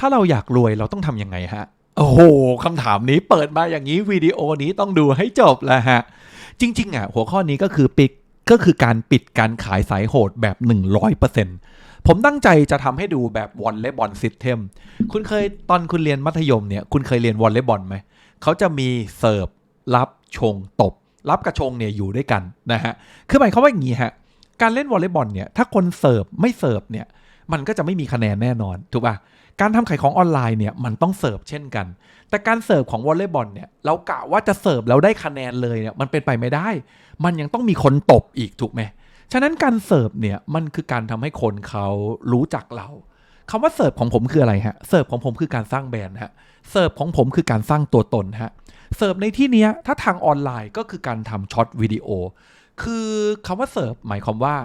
ถ้าเราอยากรวยเราต้องทำยังไงฮะ โอ้โหคำถามนี้เปิดมาอย่างนี้วิดีโอนี้ต้องดูให้จบแล้วฮะ จริง ๆ อะ หัวข้อนี้ก็คือปิดก็คือการปิดการขายสายโหดแบบ 100%ผมตั้งใจจะทำให้ดูแบบวอลเลย์บอลซิสเต็มคุณเคยตอนคุณเรียนมัธยมเนี่ย คุณเคยเรียนวอลเลย์บอลไหม เขาจะมีเสิร์ฟรับชงตบ รับกับชงเนี่ยอยู่ด้วยกันนะฮะ คือหมายความว่าอย่างนี้ฮะ การเล่นวอลเลย์บอลเนี่ย ถ้าคนเสิร์ฟไม่เสิร์ฟเนี่ย มันก็จะไม่มีคะแนนแน่นอน ถูกป่ะ การทำขายของออนไลน์เนี่ยมันต้องเสิร์ฟเช่นกัน แต่การเสิร์ฟของวอลเลย์บอลเนี่ยเรากะว่าจะเสิร์ฟแล้วได้คะแนนเลยเนี่ยมันเป็นไปไม่ได้ มันยังต้องมีคนตบอีกถูกไหมฉะนั้นการเสิร์ฟเนี่ยมันคือการทำให้คนเขารู้จักเราคำว่าเสิร์ฟของผมคืออะไรฮะ เสิร์ฟของผมคือการสร้างแบรนด์ฮะ เสิร์ฟของผมคือการสร้างตัวตนฮะ เสิร์ฟในที่เนี้ยถ้าทางออนไลน์ก็คือการทำช็อตวิดีโอ คือคำว่าเสิร์ฟหมายความว่า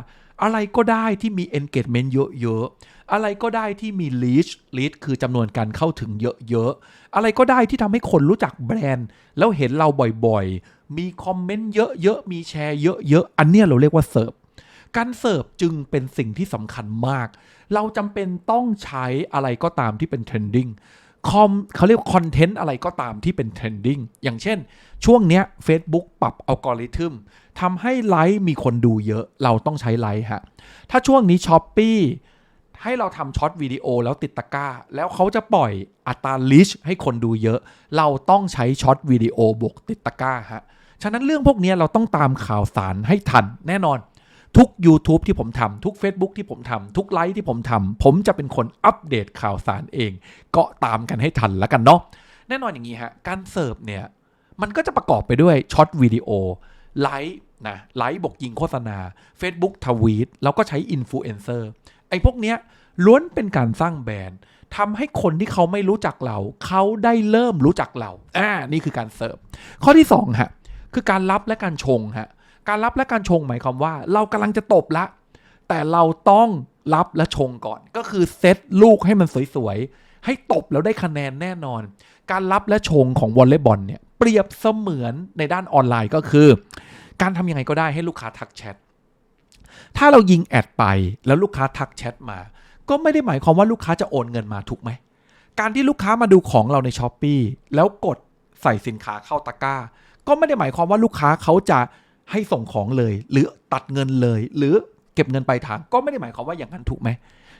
อะไรก็ได้ที่มี engagement เยอะๆ อะไรก็ได้ที่มี reach reach คือจำนวนการเข้าถึงเยอะๆ อะไรก็ได้ที่ทำให้คนรู้จักแบรนด์ แล้วเห็นเราบ่อยๆ มีคอมเมนต์เยอะๆ มีแชร์เยอะๆ อันเนี้ยเราเรียกว่าเสิร์ฟการเสิร์ฟจึงเป็นสิ่งที่สำคัญมาก เราจำเป็นต้องใช้อะไรก็ตามที่เป็น trending คอมเขาเรียกคอนเทนต์อะไรก็ตามที่เป็น trending อย่างเช่น ช่วงเนี้ย Facebook ปรับอัลกอริทึมทำให้ไลค์มีคนดูเยอะเราต้องใช้ไลค์ฮะ ถ้าช่วงนี้ s h อ p e e ให้เราทำช็อตวิดีโอแล้วติดตะกร้า แล้วเขาจะปล่อยอัตราลิชให้คนดูเยอะ เราต้องใช้ช็อตวิดีโอบวกติดตะกร้าฮะ ฉะนั้นเรื่องพวกนี้เราต้องตามข่าวสารให้ทันแน่นอน ทุก YouTube ที่ผมทำทุก Facebook ที่ผมทำทุกไลฟ์ที่ผมทำผมจะเป็นคนอัปเดตข่าวสารเอง ก็ตามกันให้ทันแล้วกันเนาะแน่นอนอย่างนี้ฮะ การเสิร์ฟเนี่ย มันก็จะประกอบไปด้วยช็อตวิดีโอไลฟ์นะไลฟ์บวกยิงโฆษณา Facebook ทวีตแล้วก็ใช้อินฟลูเอนเซอร์ไอ้พวกเนี้ยล้วนเป็นการสร้างแบรนด์ทำให้คนที่เขาไม่รู้จักเรา เขาได้เริ่มรู้จักเราอ่านี่คือการเสิร์ฟข้อที่2ฮะคือการรับและการชงฮะ การรับและการชงหมายความว่า เรากำลังจะตบละ แต่เราต้องรับและชงก่อน ก็คือเซตลูกให้มันสวยๆ ให้ตบแล้วได้คะแนนแน่นอน การรับและชงของวอลเลย์บอลเนี่ยเปรียบเสมือนในด้านออนไลน์ก็คือ การทำยังไงก็ได้ให้ลูกค้าทักแชทถ้าเรายิงแอดไปแล้วลูกค้าทักแชทมา ก็ไม่ได้หมายความว่าลูกค้าจะโอนเงินมาถูกไหม การที่ลูกค้ามาดูของเราในช้อปปีแล้วกดใส่สินค้าเข้าตะกร้า ก็ไม่ได้หมายความว่าลูกค้าเขาจะ ให้ส่งของเลย หรือตัดเงินเลย หรือเก็บเงินปลายทางก็ไม่ได้หมายความว่าอย่างนั้นถูกไหม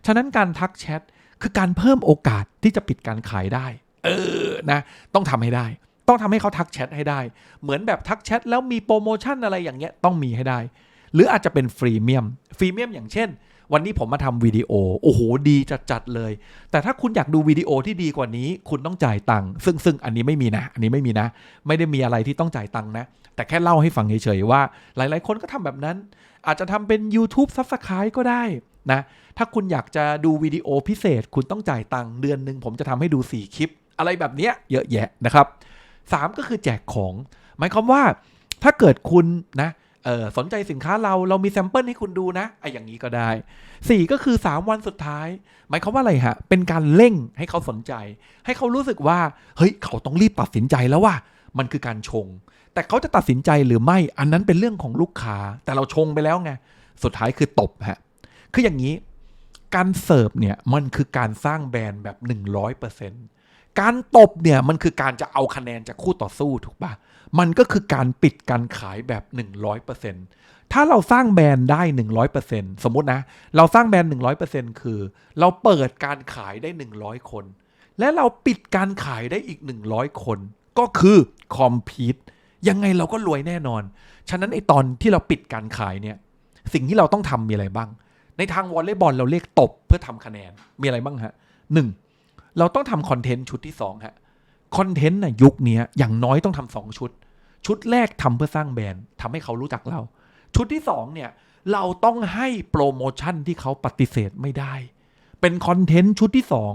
ฉะนั้นการทักแชทคือการเพิ่มโอกาสที่จะปิดการขายได้ เออนะต้องทำให้ได้ ต้องทำให้เขาทักแชทให้ได้ เหมือนแบบทักแชทแล้วมีโปรโมชั่นอะไรอย่างเงี้ยต้องมีให้ได้ หรืออาจจะเป็นฟรีเมียมฟรีเมียมอย่างเช่น วันนี้ผมมาทำวิดีโอ โอ้โห ดีจัดๆเลย แต่ถ้าคุณอยากดูวิดีโอที่ดีกว่านี้ คุณต้องจ่ายตังค์ซึ่งซึ่งอันนี้ไม่มีนะ อันนี้ไม่มีนะ ไม่ได้มีอะไรที่ต้องจ่ายตังค์นะ แต่แค่เล่าให้ฟังเฉยๆว่า หลายๆ คนก็ทำแบบนั้น อาจจะทำเป็น YouTube Subscribe ก็ได้นะ ถ้าคุณอยากจะดูวิดีโอพิเศษ คุณต้องจ่ายตังค์เดือนหนึ่งผมจะทำให้ดู 4 คลิป อะไรแบบเนี้ยเยอะแยะนะครับ 3 ก็คือแจกของ หมายความว่าถ้าเกิดคุณนะ เออสนใจสินค้าเราเรามีแซมเปิลให้คุณดูนะไอ้อย่างนี้ก็ได้ 4 ก็คือ 3 วันสุดท้าย หมายความว่าอะไรฮะ เป็นการเร่งให้เขาสนใจ ให้เขารู้สึกว่า เฮ้ย เขาต้องรีบตัดสินใจแล้วว่า มันคือการชง แต่เขาจะตัดสินใจหรือไม่อันนั้นเป็นเรื่องของลูกค้า แต่เราชงไปแล้วไง สุดท้ายคือตบฮะคืออย่างนี้ การเสิร์ฟเนี่ยมันคือการสร้างแบรนด์แบบ 100% การตบเนี่ยมันคือการจะเอาคะแนนจากคู่ต่อสู้ถูกปะมันก็คือการปิดการขายแบบ 100%ถ้าเราสร้างแบรนด์ได้ 100%สมมตินะ เราสร้างแบรนด์ 100%คือ เราเปิดการขายได้ 100 คน และเราปิดการขายได้อีก 100 คน ก็คือคอมพีตยังไงเราก็รวยแน่นอน ฉะนั้นไอตอนที่เราปิดการขายเนี่ย สิ่งที่เราต้องทำมีอะไรบ้าง ในทางวอลเลย์บอลเราเรียกตบเพื่อทำคะแนน มีอะไรบ้างฮะหนึ่ง เราต้องทำคอนเทนต์ชุดที่สองฮะคอนเทนต์นะยุคนี้อย่างน้อยต้องทำสองชุด ชุดแรกทำเพื่อสร้างแบรนด์ทำให้เขารู้จักเรา ชุดที่สองเนี่ยเราต้องให้โปรโมชั่นที่เขาปฏิเสธไม่ได้ เป็นคอนเทนต์ชุดที่สอง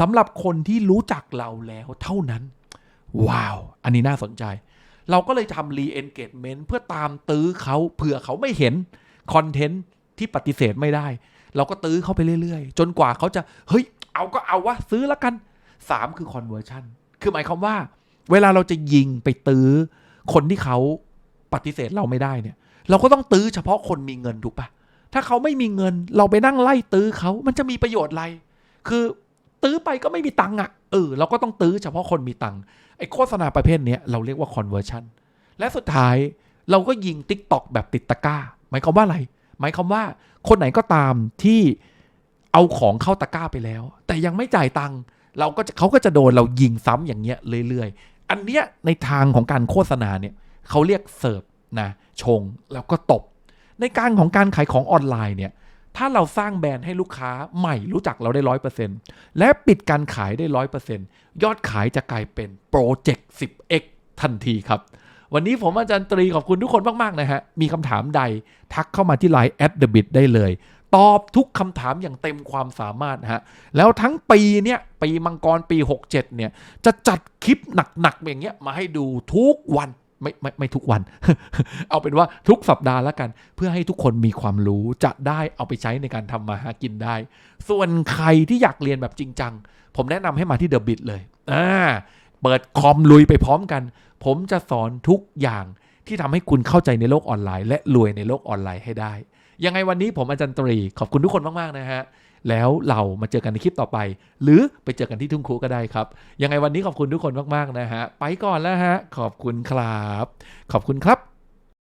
สำหรับคนที่รู้จักเราแล้วเท่านั้น ว้าว อันนี้น่าสนใจ เราก็เลยทำ re engagement เพื่อตามตื้อเขาเผื่อเขาไม่เห็นคอนเทนต์ที่ปฏิเสธไม่ได้ เราก็ตื้อเข้าไปเรื่อยๆ จนกว่าเขาจะ เฮ้ย เอาก็เอาวะ ซื้อแล้วกัน 3 คือ conversion คือหมายความว่า เวลาเราจะยิงไปตื้อ คนที่เขาปฏิเสธเราไม่ได้เนี่ย เราก็ต้องตื้อเฉพาะคนมีเงินถูกปะถ้าเขาไม่มีเงิน เราไปนั่งไล่ตื้อเขามันจะมีประโยชน์อะไร คือตื้อไปไปก็ไม่มีตังค์อะ เออ เราก็ต้องตื้อเฉพาะคนมีตังค์ไอ้โฆษณาประเภทเนี้ยเราเรียกว่า conversion และสุดท้ายเราก็ยิง t ิ k t o k แบบติดตะกร้า หมายความว่าอะไร หมายความว่าคนไหนก็ตามที่เอาของเข้าตะกร้าไปแล้ว แต่ยังไม่จ่ายตังค์เราก็จะเขาก็จะโดนเรายิงซ้ำอย่างเงี้ยเรื่อยๆ อันเนี้ยในทางของการโฆษณาเนี่ยเขาเรียกเสิร์ฟนะชงแล้วก็ตบ ในการของการขายของออนไลน์เนี่ยถ้าเราสร้างแบรนด์ให้ลูกค้าใหม่รู้จักเราได้ร้อยเปอร์เซ็นต์และปิดการขายได้ร้อยเปอร์เซ็นต์ยอดขายจะกลายเป็นโปรเจกต์ 10x ทันทีครับ วันนี้ผมอาจารย์ตรีขอบคุณทุกคนมาก ๆ นะฮะ มีคำถามใดทักเข้ามาที่ Line at the bit ได้เลย ตอบทุกคำถามอย่างเต็มความสามารถฮะ แล้วทั้งปีเนี่ยปีมังกรปี 67 เนี่ย จะจัดคลิปหนัก ๆ อย่างเงี้ยมาให้ดูทุกวันไม่ไม่ไม่ทุกวัน เอาเป็นว่าทุกสัปดาห์แล้วกัน เพื่อให้ทุกคนมีความรู้จะได้เอาไปใช้ในการทำมาหากินได้ ส่วนใครที่อยากเรียนแบบจริงจัง ผมแนะนำให้มาที่เดอะบิ t เลย อ่า เปิดคอมลุยไปพร้อมกัน ผมจะสอนทุกอย่างที่ทำให้คุณเข้าใจในโลกออนไลน์ และรวยในโลกออนไลน์ให้ได้ ยังไงวันนี้ผมอาจารย์ตรี ขอบคุณทุกคนมากๆนะฮะแล้วเรามาเจอกันในคลิปต่อไป หรือไปเจอกันที่ทุ่งคูก็ได้ครับ ยังไงวันนี้ขอบคุณทุกคนมากๆนะฮะไปก่อนแล้วฮะขอบคุณครับ ขอบคุณครับ